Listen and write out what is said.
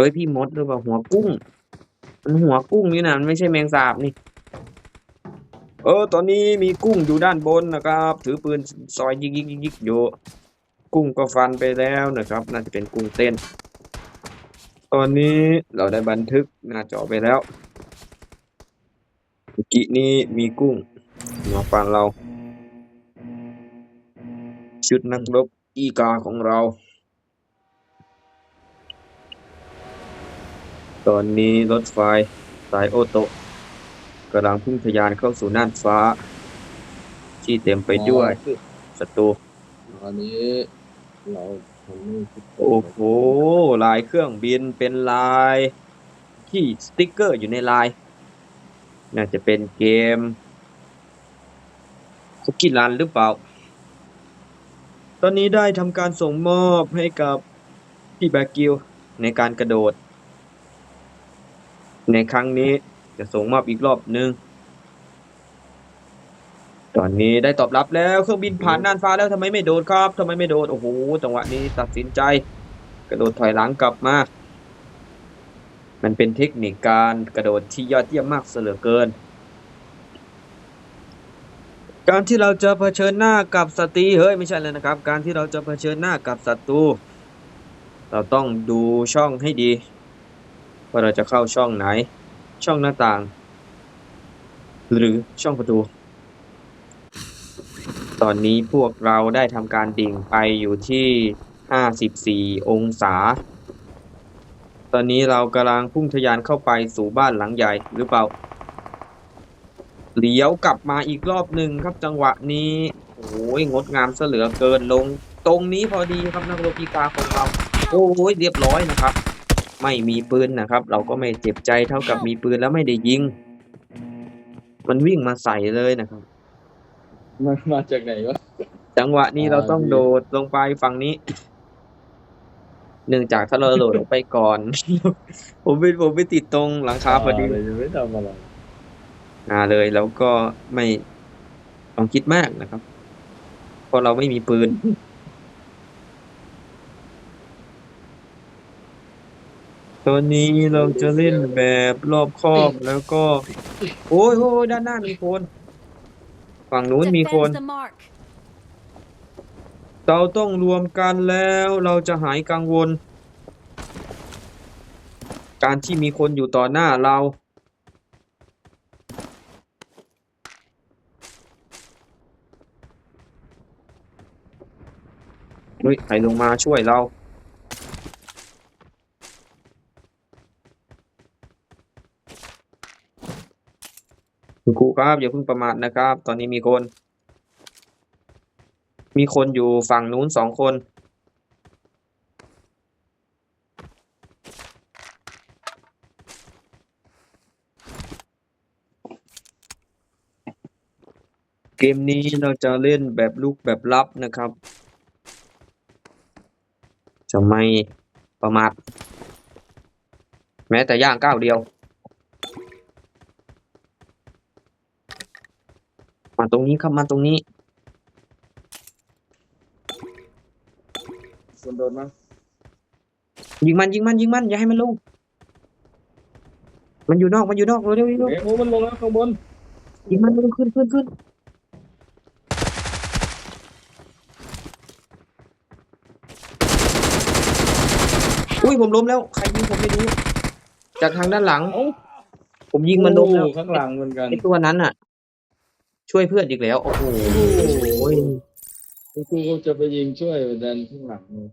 เฮ้ยพี่มดหรือเปล่าหัวกุ้ง มันหัวกุ้งนี่นะมันไม่ใช่แมงสาบนี่ เออ ตอนนี้มีกุ้งอยู่ด้านบนนะครับ ถือปืนซอยยิกยิกยิกยิกอยู่ กุ้งก็ฟันไปแล้วนะครับ น่าจะเป็นกุ้งเต้น ตอนนี้เราได้บันทึกหน้าจอไปแล้วเมื่อกี้นี้มีกุ้งมาฟันเรา ชุดนักรบอีกาของเรา ตอนนี้รถไฟสายโอโตะกำลังพุ่งทะยานเข้าสู่น่านฟ้า ที่เต็มไปด้วยศัตรู ตอนนี้เราทำให้ทุกคนโอ้โห ลายเครื่องบินเป็นลาย ที่สติ๊กเกอร์อยู่ในลาย น่าจะเป็นเกมคุกกี้รันหรือเปล่า ตอนนี้ได้ทำการส่งมอบให้กับพี่แบกกิลในการกระโดด ในครั้งนี้จะส่งมอบอีกรอบหนึ่งตอนนี้ได้ตอบรับแล้วเครื่องบินผ่านน่านฟ้าแล้วทำไมไม่โดดครับทำไมไม่โดดโอ้โหจังหวะนี้ตัดสินใจ กระโดดถอยหลังกลับมา มันเป็นเทคนิคการกระโดดที่ยอดเยี่ยมมากเสลือเกิน การที่เราจะเผชิญหน้ากับศัตรูเฮ้ยไม่ใช่เลยนะครับ การที่เราจะเผชิญหน้ากับศัตรูเราต้องดูช่องให้ดี ว่าเราจะเข้าช่องไหน ช่องหน้าต่าง หรือช่องประตู ตอนนี้พวกเราได้ทำการดิ่งไปอยู่ที่ 54 องศา ตอนนี้เรากำลังพุ่งทะยานเข้าไปสู่บ้านหลังใหญ่หรือเปล่าเลี้ยวกลับมาอีกรอบหนึ่งครับจังหวะนี้โอ้ยงดงามเสเหลือเกินลง ตรงนี้พอดีครับนักรบอีกาของเรา โอ้ยเรียบร้อยนะครับ ไม่มีปืนนะครับ เราก็ไม่เจ็บใจเท่ากับมีปืนแล้วไม่ได้ยิง มันวิ่งมาใส่เลยนะครับ มันมาจากไหนวะ จังหวะนี้เราต้องโดดลงไปฝั่งนี้ เนื่องจากถ้าเราโดดลงไปก่อน ผมไปผมไปติดตรงหลังคาพอดีเราจะไม่ทำอะไรอ่าเลยแล้วก็ไม่ต้องคิดมากนะครับ เพราะเราไม่มีปืน ตอนนี้เราจะเล่นแบบรอบคอบแล้วก็ โอ้ยโอ้ยด้านหน้ามีคน ฝั่งนู้นมีคน เราต้องรวมกันแล้วเราจะหายกังวล การที่มีคนอยู่ต่อหน้าเรา เฮ้ยใครลงมาช่วยเรา คุณครูครับอย่าเพิ่งประมาทนะครับ ตอนนี้มีคน มีคนอยู่ฝั่งนู้นสองคน เกมนี้เราจะเล่นแบบลุกแบบลับนะครับจะไม่ประมาทแม้แต่ย่างก้าวเดียว มาตรงนี้ครับมาตรงนี้คนโดนมั้งยิงมันยิงมันยิงมันอย่าให้มันลง มันอยู่นอกมันอยู่นอกเร็วเร็วเร็วเอ้ยโอ้มันลงแล้วข้างบนยิงมันลงขึ้นขึ้นขึ้นอุ้ยผมล้มแล้วใครยิงผมไม่รู้จากทางด้านหลังเอ้าผมยิงมันล้มแล้วโอ้ข้างหลังเหมือนกันไอตัวนั้นอะ ช่วยเพื่อนอีกแล้ว โอ้โหคุณครูจะไปยิงช่วยดันข้างหลังเลย